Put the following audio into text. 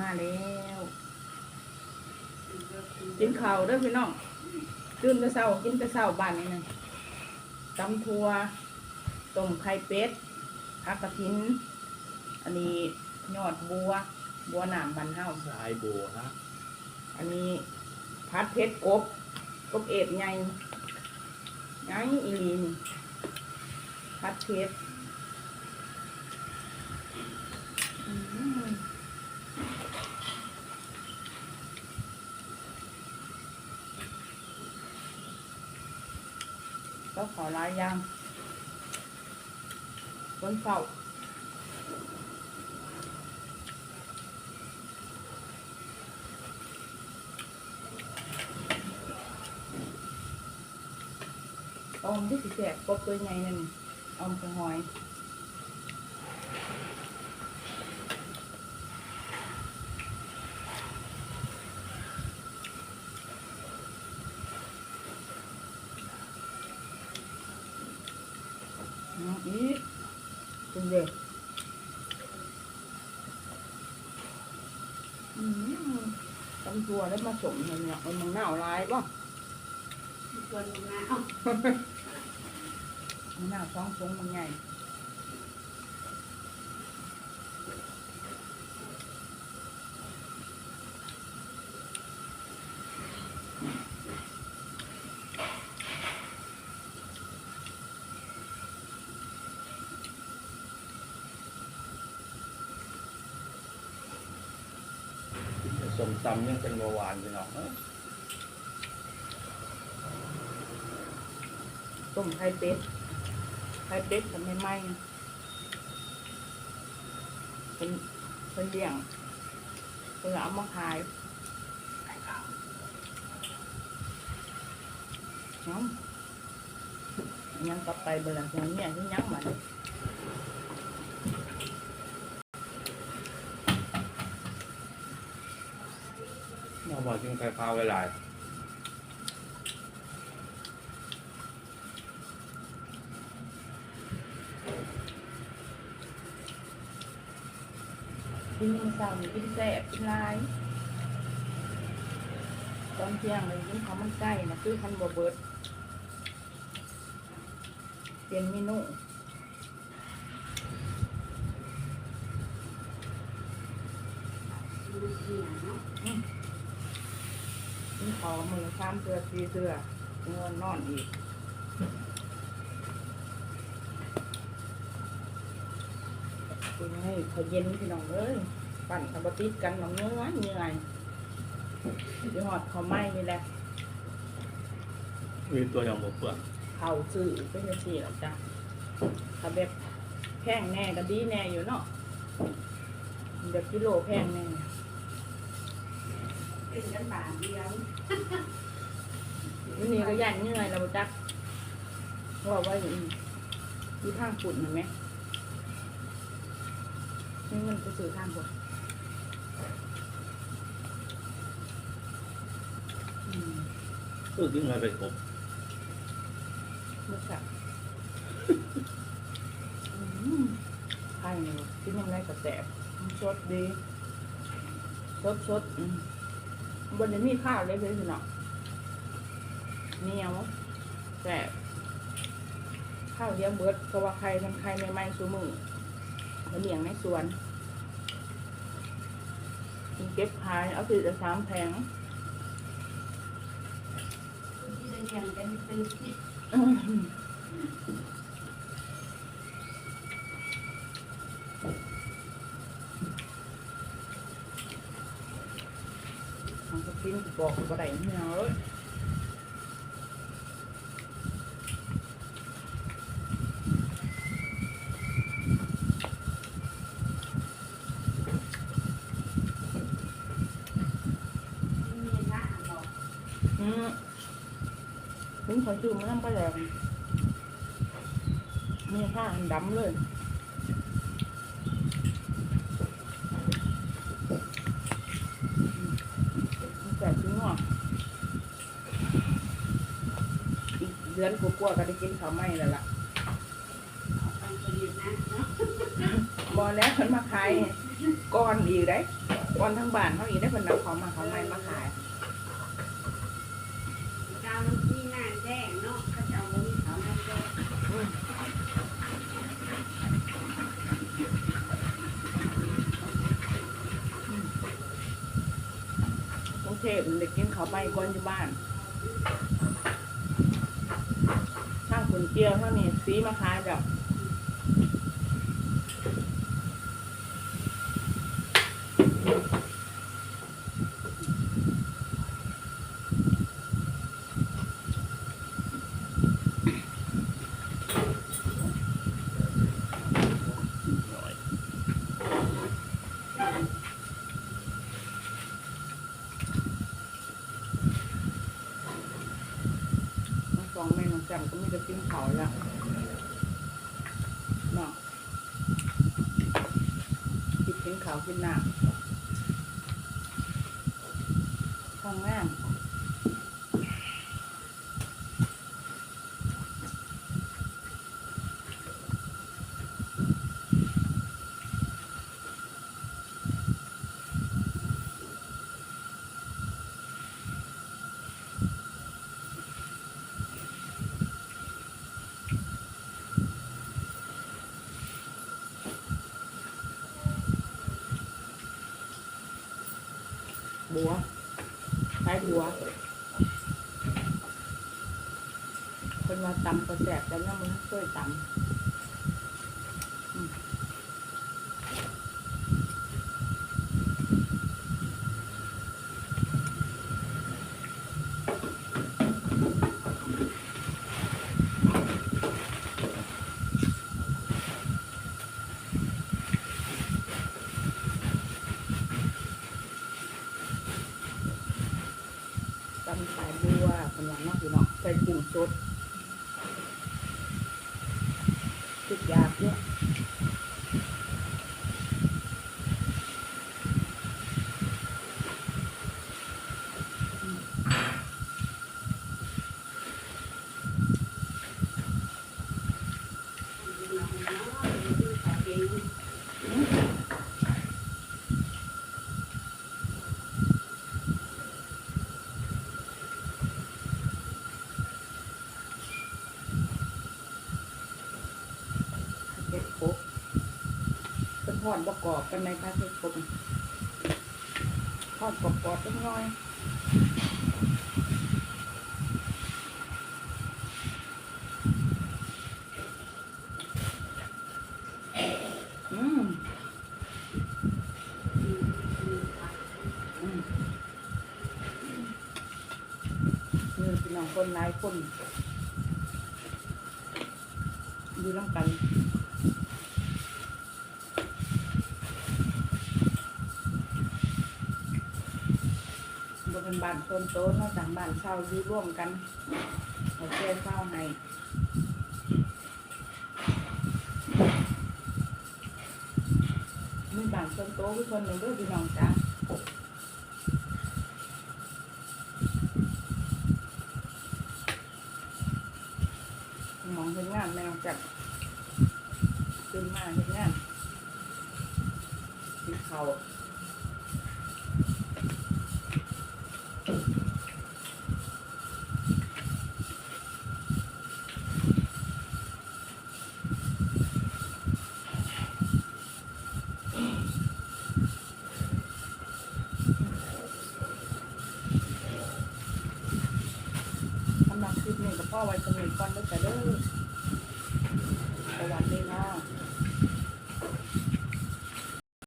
มาแล้วกินข้าวเด้อพี่น้องตื่นแต่เช้ากินแต่เช้าบ้านนี่นึงตำทัวต้มไข่เป็ดผักกระถิน อันนี้ยอดบัว บัวหนามบันเฮาสายโบฮะอันนี้พัดเพชรกบกบเอ็ดไงไงอีลีนพัดเพชร ก็ขอลายอยางคนเฝ้าออมที่สิแสบกบตัวใหญ่นั่นออมกระหอย น้องอีกเป็นเด็กอืมตำตัวแล้วมาสมเลยเนี่ยมันมันหนาวร้ายป่ะตัวรลงน้มันหนาวท้องฟงมันใหญ่ สมตำยังเป็นเบาหวานพี่น้องเอ้ยต้มไข่เป็ดไข่เป็ดทำไม่ไหมเป็นเป็นเลี้ยงเพื่อเอามาขายน้องยังกลับไปเบลาหัวเนี่ยที่ยังมันเรา อกกินไข่ขาวหลายกินมื้อเช้านี่กินแซ่บกินหลายตอนเที่ยงเลยกินข้าวมันไก่นะคือคันบเบิดเปลี่ยนเมนูำดูเสียเนาะ กิน ข้าวมือสามเสือสี่เสือเงินนอนอีกเป็นให้เขาเย็นพี่น้องเอ้ยปั่นกับบติดกันน้องเนื้อเหนื่อยเดี๋ยวหอดเขาไหม้นี่แหละๆมีตัวอย่างบกเปลือกเขาซื้อเป็นจังซี่ล่ะจ้ะถ้าแบบแพงแน่ก็ดีแน่อยู่เนาะเดี๋ยวกิโลแพงแน่ เป็นกันบานเดียววันนี้ก็ยันเหนื่อยแล้วบ่จักว่าว่าอยู่อยู่ทางฝุ่นเห็นไหมนี่มันก็ซื้อทางฝุ่นอืมคือกินอะไรไปกบไม่ใช่อืมไข่เนี่ยกินยังไงก็แสบมันสดดีสดสดๆอืม บนนี้มีข้าวเลยเลยสิเนาะเหนียวแสบข้าวเลี้ยงเบิดเพราะว่าไข่มันไข่ไม่ไหม้ซูมือมันเลี้ยงในสวนเก็บขายเอาสิจะสามแผงที่จะเรียนกันเป็นสิบอืมมัน ก็กินบอกก็ได้เนี่ยเอ้ยมีนะบอก อืมถึงขอจูมันน้ำปลาแดงมีข้าวดำเลยมันแสบจริงว่ะอีกเดือนกว่าๆก็ได้กินข้าวไหม้แล้วล่ะเอาไปผลิตนะเนาะบอแล้วมันมาขายก้อนอีกได้ก่อนทั้งบ้านเขาอีกได้คนนำของมาเขาไม่มาขายกาวมันมีหน้าแดงเนาะเขาจะเอาไว้มีขาวหน้าแดงกรุงเทพเด็กกินเขาวไปก่อนอยู่บ้านข้างขุ นเจียวเท่านี้สีมาขายแบบ หน่อย ทั้ จังแม่น้องแจ่มก็มีแต่กินเขาวแล้วเนาะกินกินเขาวกินน้ำข้างล่าน บัวใช้บัวคนมาตำกระแสบแต่ยังมันช่วยตำอืม ตำสายบัวเป็นอย่างนอกอยู่เนาะใส่กุ้งสดทุกอย่างเนี่ย เห็ดโคก เป็นประกอบกันในค่ะเห็ดโคกทอดประกอบๆเป็นน้อยอืมอืมนี่พี่น้องคนหลายคนอยู่น้ำกัน เป็นบ้านต้นโตนอกจากบ้านเช่าอยู่ร่วมกันเอาแก้เช่าให้มีบ้านต้นโตทุกคนหนึ่งด้วยพี่น้องจ้าหมองเห็นงานแมวจับขึ้นมาเห็นงานกินเขา ว